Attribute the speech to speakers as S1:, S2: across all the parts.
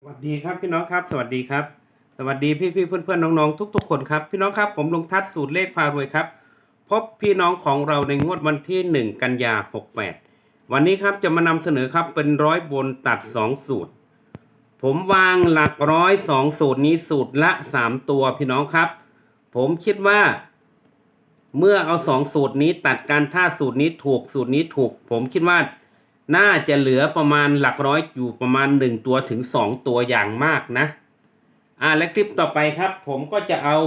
S1: สวัสดีครับพี่น้องครับ สวัสดีครับ สวัสดีพี่พี่เพื่อนเพื่อนน้องๆทุก ๆ คนครับ พี่น้องครับผมลงทัศน์สูตรเลขพารวยครับ พบพี่น้องของเราในงวดวันที่ 1 กันยา 68 วันนี้ครับจะมานำเสนอครับเป็นร้อยบนตัด 2 สูตร ผมวางหลักร้อยสองสูตรนี้สูตรละ 3 ตัวพี่น้องครับ ผมคิดว่า เมื่อเอาสองสูตรนี้ตัดกันถ้าสูตรนี้ถูกสูตรนี้ถูก ผมคิดว่า น่าจะเหลือประมาณหลักร้อยอยู่ประมาณ 1 ตัวถึง 2 ตัวอย่างมากนะ อ่าและคลิปต่อไปครับ ผมก็จะเอา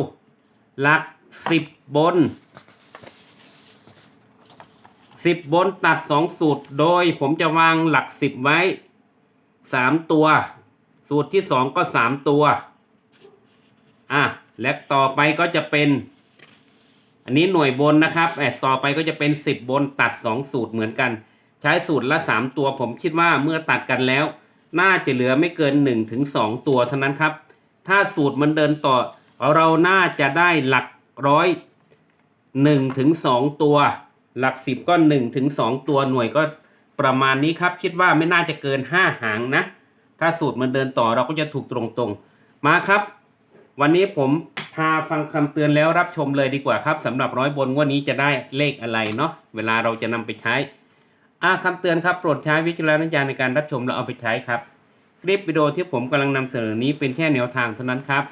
S1: หลัก 10 บน 10 บนตัด 2 สูตร โดยผมจะวางหลัก 10 ไว้ 3 ตัว สูตรที่ 2 ก็ 3 ตัว อะและต่อไปก็จะเป็น อันนี้หน่วยบนนะครับแอบต่อไปก็จะเป็น 10 บนตัด 2 สูตรเหมือนกัน ใช้สูตรละ 3 ตัว ผมคิดว่าเมื่อตัดกันแล้ว น่าจะเหลือไม่เกิน1ถึง2ตัวเท่านั้นครับ ถ้าสูตรมันเดินต่อ เราน่าจะได้หลักร้อย1ถึง2ตัว หลัก 10 ก็1ถึง2ตัวหน่วยก็ประมาณนี้ครับ คิดว่าไม่น่าจะเกิน 5 หางนะ ถ้าสูตรมันเดินต่อเราก็จะถูกตรงๆ มาครับ วันนี้ผมพาฟังคำเตือนแล้วรับชมเลยดีกว่าครับสำหรับร้อยบนวันนี้จะได้เลขอะไรเนาะเวลาเราจะนำไปใช้ อาคำเตือนครับโปรดใช้วิจารณญาณในการรับชมและเอาไปใช้ครับ คลิปวิดีโอที่ผมกำลังนำเสนอนี้เป็นแค่แนวทางเท่านั้นครับ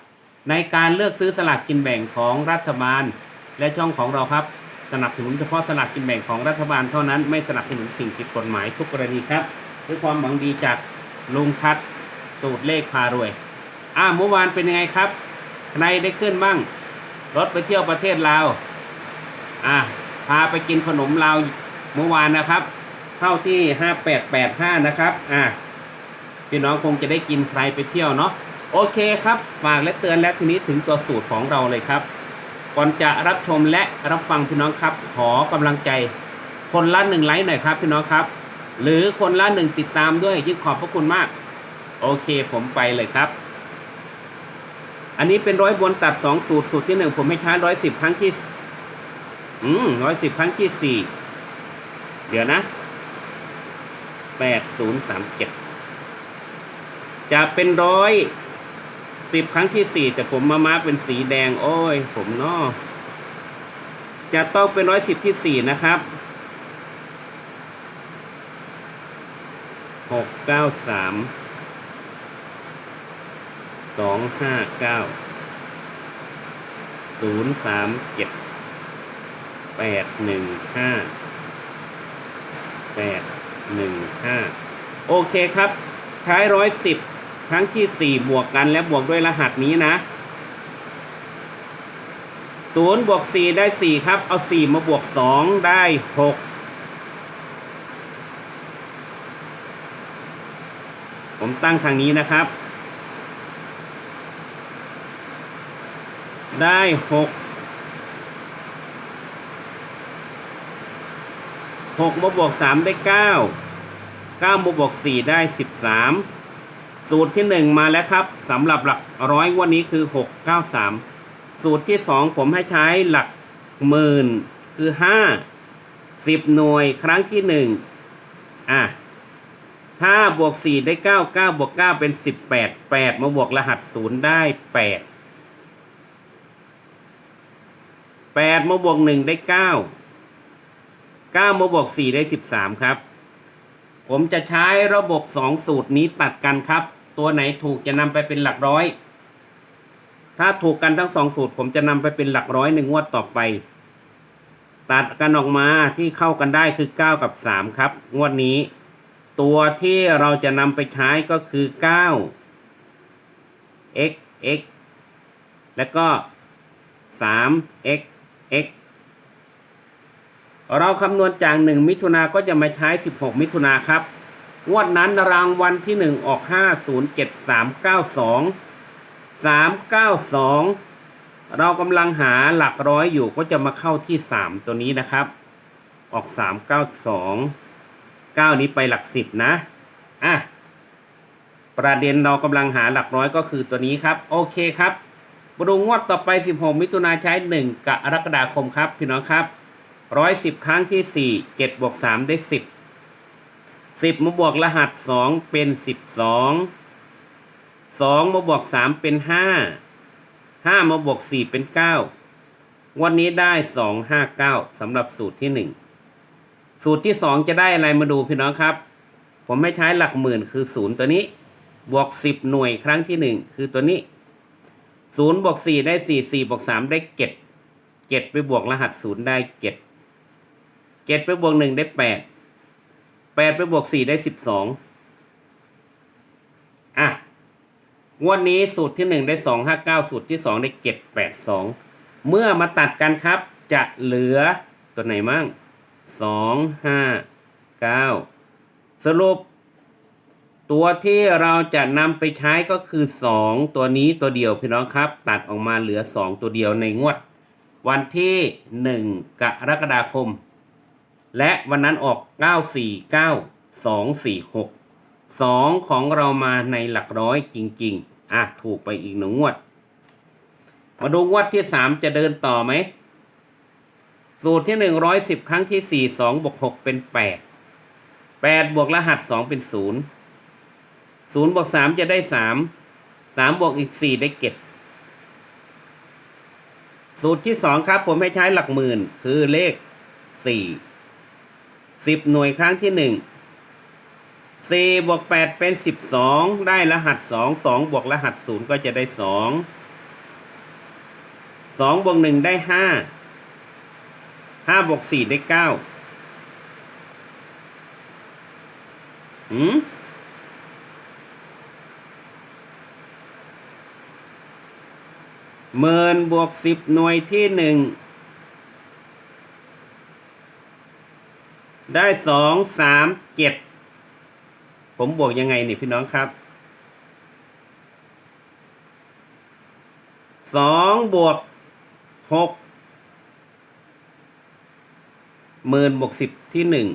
S1: ในการเลือกซื้อสลากกินแบ่งของรัฐบาล และช่องของเราครับ สนับสนุนเฉพาะสลากกินแบ่งของรัฐบาลเท่านั้นไม่สนับสนุนสิ่งผิดกฎหมายทุกกรณีครับด้วยความหวังดีจากลุงทัศน์สูตรเลขพารวย อ่าเมื่อวานเป็นยังไงครับใครได้ขึ้นบ้างรถไปเที่ยวประเทศลาวอ่าพาไปกินขนมลาวเมื่อวานนะครับ เข้าที่ห้าแปดแปดห้านะครับ อ่าพี่น้องคงจะได้กินใครไปเที่ยวเนาะโอเคครับฝากและเตือนและทีนี้ถึงตัวสูตรของเราเลยครับ ก่อนจะรับชมและรับฟังพี่น้องครับ ขอกำลังใจ คนละหนึ่งไลค์หน่อยครับพี่น้องครับ หรือคนละหนึ่งติดตามด้วยยิ่งขอบพระคุณมาก โอเคผมไปเลยครับ อันนี้เป็นร้อยบนตัดสองสูตรสูตรที่หนึ่งผมให้ใช้ร้อยสิบครั้งที่ อืมร้อยสิบครั้งที่สี่เดี๋ยวนะ แปดศูนย์สามเจ็ดจะเป็นร้อยสิบครั้งที่สี่แต่ผมมามาร์กเป็นสีแดง โอ้ย ผมเนาะจะต้องเป็นร้อยสิบที่สี่นะครับหกเก้าสามสองห้าเก้าศูนย์สามเจ็ดแปดหนึ่งห้าแปด หนึ่งห้าโอเคครับใช้ร้อยสิบครั้งที่สี่บวกกันและบวกด้วยรหัสนี้นะศูนย์บวกสี่ได้สี่ครับ เอาสี่มาบวกสองได้หกผมตั้งทางนี้นะครับ ได้หก หกมาบวกสามได้เก้าเก้ามาบวกสี่ได้สิบสามสูตรที่หนึ่งมาแล้วครับสำหรับหลักร้อยวันนี้คือหกเก้าสามสูตรที่สองผมให้ใช้หลักหมื่นคือห้าสิบหน่วยครั้งที่หนึ่งอะห้าบวกสี่ได้เก้าเก้าบวกเก้าเป็นสิบแปดแปดมาบวกรหัสศูนย์ได้แปดแปดมาบวกหนึ่งได้เก้า เก้ามาบวกสี่ได้สิบสามครับ ผมจะใช้ระบบสองสูตรนี้ตัดกันครับ ตัวไหนถูกจะนำไปเป็นหลักร้อย ถ้าถูกกันทั้งสองสูตร ผมจะนำไปเป็นหลักร้อยในงวดต่อไป ตัดกันออกมาที่เข้ากันได้คือ 9 กับ 3 ครับ งวดนี้ ตัวที่เราจะนำไปใช้ก็คือ 9 x x แล้วก็ 3 x x เราคำนวณจาก 1 มิถุนาก็จะมาใช้ 16 มิถุนาครับ งวดนั้นรางวัลที่ 1 ออก 507392 392 เรากำลังหาหลักร้อยอยู่ก็จะมาเข้าที่ 3 ตัวนี้นะครับ ออก 392 9 นี้ไปหลัก 10 นะอะประเด็นเรากำลังหาหลักร้อยก็คือตัวนี้ครับ โอเคครับบรูงวดต่อไป 16 มิถุนาใช้ 1กรกฎาคมครับพี่น้องครับ ร้อยสิบครั้งที่สี่เจ็ดบวกสามได้สิบสิบมาบวกรหัสสองเป็นสิบสองสองมาบวกสามเป็นห้าห้ามาบวกสี่เป็นเก้าวันนี้ได้สองห้าเก้าสำหรับสูตรที่หนึ่งสูตรที่สองจะได้อะไรมาดูพี่น้องครับ ผมไม่ใช้หลักหมื่นคือศูนย์ตัวนี้ บวกสิบหน่วยครั้งที่หนึ่งคือตัวนี้ศูนย์บวกสี่ได้สี่สี่บวกสามได้เจ็ดเจ็ดไปบวกรหัสศูนย์ได้เจ็ด เจ็ดไปบวกหนึ่งได้แปดแปดไปบวกสี่ได้สิบสองอะงวดนี้สูตรที่หนึ่งได้สองห้าเก้าสูตรที่สองได้เจ็ดแปดสองเมื่อมาตัดกันครับ จะเหลือตัวไหนมั่งสองห้าเก้าสรุป ตัวที่เราจะนำไปใช้ก็คือสองตัวนี้ตัวเดียวพี่น้องครับ ตัดออกมาเหลือสองตัวเดียวในงวด วันที่หนึ่งกรกฎาคม และวันนั้นออกเก้าสี่เก้าสองสี่หกสองของเรามาในหลักร้อยจริง ๆ อะ ถูกไปอีกหนึ่งงวด มาดูงวดที่สามจะเดินต่อไหม สูตรที่หนึ่งร้อยสิบครั้งที่สี่สองบวกหกเป็นแปดแปดบวกรหัสสองเป็นศูนย์ศูนย์บวกสามจะได้สามสามบวกอีกสี่ได้เจ็ดสูตรที่สองครับ ผมให้ใช้หลักหมื่นคือเลขสี่ สิบหน่วยครั้งที่หนึ่งสี่บวกแปดเป็นสิบสองได้รหัสสองสองบวกรหัสศูนย์ก็จะได้สองสองบวกหนึ่งได้ห้าห้าบวกสี่ได้เก้าหืมหมื่นบวกสิบหน่วยที่หนึ่ง ได้สองสามเจ็ดผมบวกยังไงนี่พี่น้องครับสองบวกหกหมื่นบวกสิบที่หนึ่ง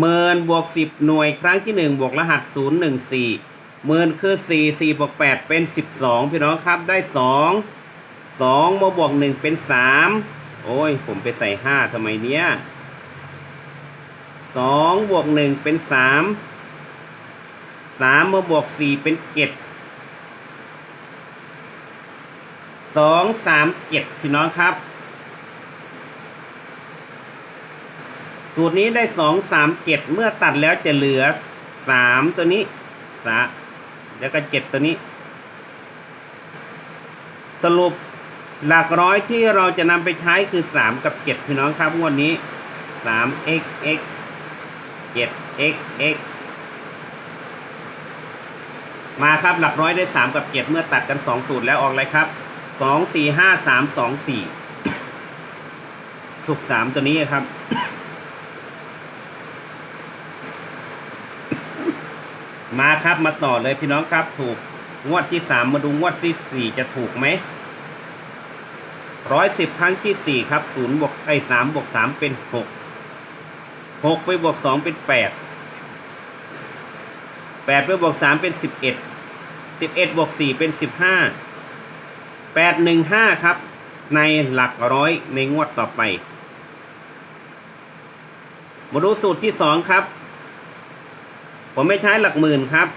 S1: หมื่นบวกสิบหน่วยครั้งที่หนึ่งบวกรหัสศูนย์หนึ่งสี่หมื่นคือสี่สี่บวกแปดเป็นสิบสองพี่น้องครับได้สอง สองมาบวกหนึ่งเป็นสามโอ้ย ผมไปใส่ห้าทำไมเนี้ยสองบวกหนึ่งเป็นสามสามมาบวกสี่เป็นเจ็ดสองสามเจ็ดพี่น้องครับ สูตรนี้ได้สองสามเจ็ดเมื่อตัดแล้วจะเหลือสามตัวนี้สะแล้วก็เจ็ดตัวนี้ สรุป หลักร้อยที่เราจะนำไปใช้คือสามกับเจ็ดพี่น้องครับงวดนี้สาม x x เจ็ด x x มาครับหลักร้อยได้สามกับเจ็ดเมื่อตัดกันสองสูตรแล้วออกเลยครับสองสี่ห้าสามสองสี่ถูกสามตัวนี้ครับ มาครับมาต่อเลยพี่น้องครับถูกงวดที่สามมาดูงวดที่สี่จะถูกไหม ร้อยสิบครั้งที่สี่ครับศูนย์บวกไอ้สามบวกสามเป็นหกหกไปบวกสองเป็นแปดแปดไปบวกสามเป็นสิบเอ็ดสิบเอ็ดบวกสี่เป็นสิบห้าแปดหนึ่งห้าครับ ในหลักร้อยในงวดต่อไป มาดูสูตรที่สองครับ ผมไม่ใช้หลักหมื่นครับ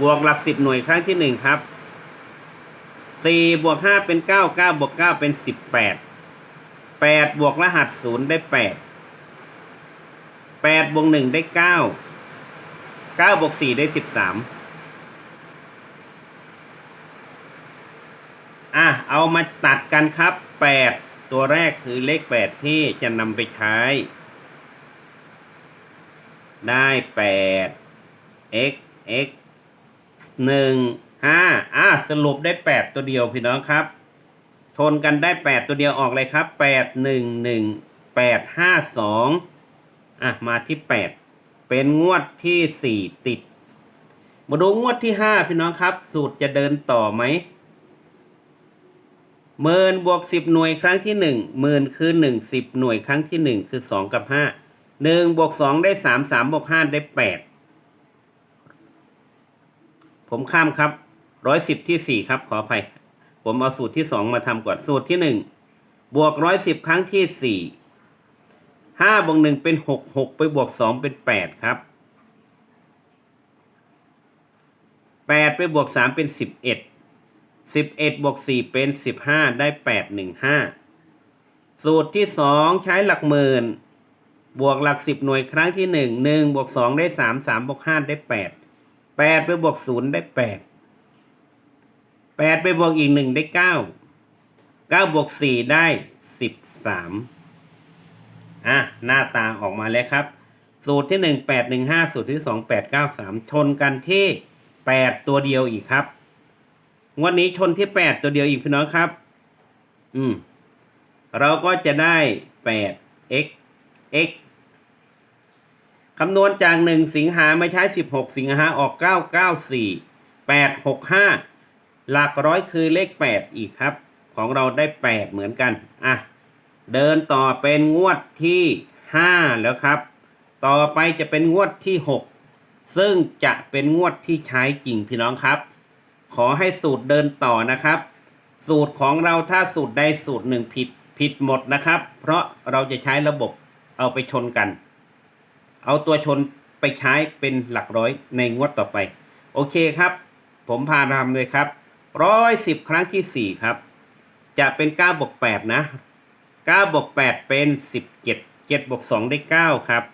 S1: บวกหลักสิบหน่วยครั้งที่หนึ่งครับ สี่บวกห้าเป็นเก้าเก้าบวกเก้าเป็นสิบแปดแปดบวกรหัสศูนย์ได้แปดแปดบวกหนึ่งได้เก้าเก้าบวกสี่ได้สิบสามอะ เอามาตัดกันครับแปดตัวแรกคือเลขแปดที่จะนำไปใช้ ได้แปด x x หนึ่ง ห้าอะสรุปได้แปดตัวเดียวพี่น้องครับชนกันได้แปดตัวเดียวออกเลยครับแปดหนึ่งหนึ่งแปดห้าสองอะมาที่แปดเป็นงวดที่สี่ติด มาดูงวดที่ห้าพี่น้องครับ สูตรจะเดินต่อไหมหมื่นบวกสิบหน่วยครั้งที่หนึ่งหมื่นคือหนึ่งสิบหน่วยครั้งที่หนึ่งคือสองกับห้าหนึ่งบวกสองได้สามสามบวกห้าได้แปดผมข้ามครับ ร้อยสิบที่สี่ครับขออภัย ผมเอาสูตรที่สองมาทำก่อนสูตรที่หนึ่งบวกร้อยสิบครั้งที่สี่ห้าบวกหนึ่งเป็นหกหกไปบวกสองเป็นแปดครับแปดไปบวกสามเป็นสิบเอ็ดสิบเอ็ดบวกสี่เป็นสิบห้าได้แปดหนึ่งห้าสูตรที่สองใช้หลักหมื่น บวกหลักสิบหน่วยครั้งที่หนึ่งหนึ่งบวกสองได้สามสามบวกห้าได้แปดแปดไปบวกศูนย์ได้แปด แปดไปบวกอีกหนึ่งได้เก้าเก้าบวกสี่ได้สิบสามอะหน้าตาออกมาแล้วครับ สูตรที่หนึ่งแปดหนึ่งห้าสูตรที่สองแปดเก้าสามชนกันที่แปดตัวเดียวอีกครับวันนี้ชนที่แปดตัวเดียวอีกพี่น้องครับ อืม เราก็จะได้แปด x x คำนวณจากหนึ่งสิงหาไม่ใช้สิบหกสิงหาออกเก้าเก้าสี่แปดหกห้า หลักร้อยคือเลขแปดอีกครับ ของเราได้แปดเหมือนกัน อะ เดินต่อเป็นงวดที่ห้าแล้วครับ ต่อไปจะเป็นงวดที่หกซึ่งจะเป็นงวดที่ใช้จริงพี่น้องครับ ขอให้สูตรเดินต่อนะครับ สูตรของเราถ้าสูตรใดสูตรหนึ่งผิดผิดหมดนะครับ เพราะเราจะใช้ระบบเอาไปชนกัน เอาตัวชนไปใช้เป็นหลักร้อยในงวดต่อไป โอเคครับ ผมพาทำเลยครับ ร้อยสิบครั้งที่สี่ครับ จะเป็นเก้าบวกแปดนะเก้าบวกแปดเป็นสิบเจ็ดเจ็ดบวกสองได้เก้าครับ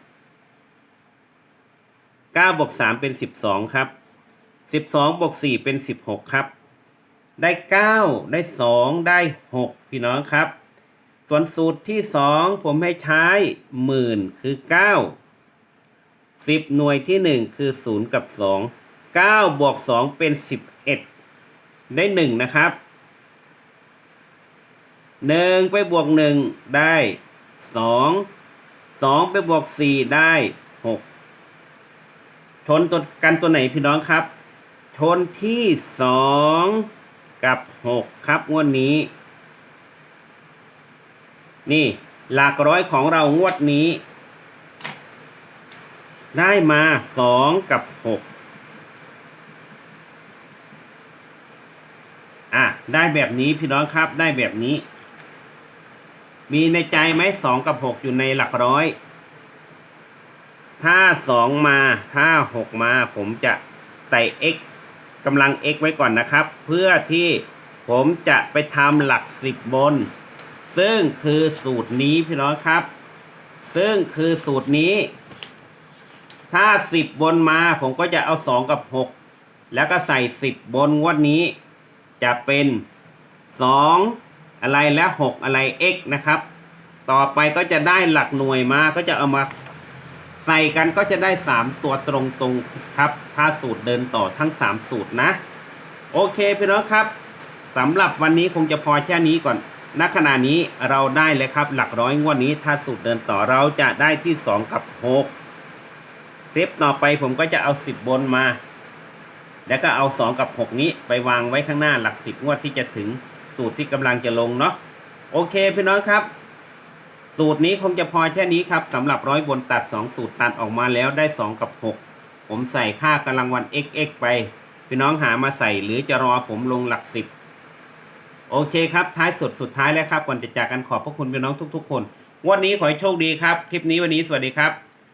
S1: เก้าบวกสามเป็นสิบสองครับสิบสองบวกสี่เป็นสิบหกครับ ได้เก้าได้สองได้หกพี่น้องครับ ส่วนสูตรที่สองผมให้ใช้หมื่นคือเก้าสิบหน่วยที่หนึ่งคือศูนย์กับสองเก้าบวกสองเป็นสิบเอ็ด ได้หนึ่งนะครับหนึ่งไปบวกหนึ่งได้สองสองไปบวกสี่ได้หกชนตัวกันตัวไหนพี่น้องครับ ชนที่สองกับหกครับงวดนี้ นี่หลักร้อยของเรางวดนี้ ได้มาสองกับหกอะ ได้แบบนี้พี่น้องครับได้แบบนี้ มีในใจไหมสองกับหกอยู่ในหลักร้อย ถ้าสองมาถ้าหกมาผมจะใส่ x กำลัง x ไว้ก่อนนะครับ เพื่อที่ผมจะไปทำหลักสิบบน ซึ่งคือสูตรนี้พี่น้องครับ ซึ่งคือสูตรนี้ ถ้าสิบบนมาผมก็จะเอาสองกับหกแล้วก็ใส่สิบบนงวดนี้ จะเป็นสองอะไรและหกอะไร x นะครับ ต่อไปก็จะได้หลักหน่วยมาก็จะเอามาใส่กันก็จะได้สามตัวตรงๆครับ ถ้าสูตรเดินต่อทั้งสามสูตรนะ โอเคพี่น้องครับสำหรับวันนี้คงจะพอแค่นี้ก่อนณขณะนี้เราได้เลยครับ หลักร้อยงวดนี้ถ้าสูตรเดินต่อเราจะได้ที่สองกับหกคลิปต่อไปผมก็จะเอาสิบบนมา แล้วก็เอาสองกับหกนี้ไปวางไว้ข้างหน้าหลักสิบงวดที่จะถึงสูตรที่กำลังจะลงเนาะโอเคพี่น้องครับ สูตรนี้คงจะพอแค่นี้ครับสำหรับร้อยบนตัดสองสูตรตัดออกมาแล้วได้สองกับหกผมใส่ค่ากำลังวัน xx ไป พี่น้องหามาใส่หรือจะรอผมลงหลักสิบโอเคครับ ท้ายสุดสุดท้ายแล้วครับก่อนจะจากกันขอบพระคุณพี่น้องทุก ๆ คน วันนี้ขอให้โชคดีครับ คลิปนี้วันนี้สวัสดีครับ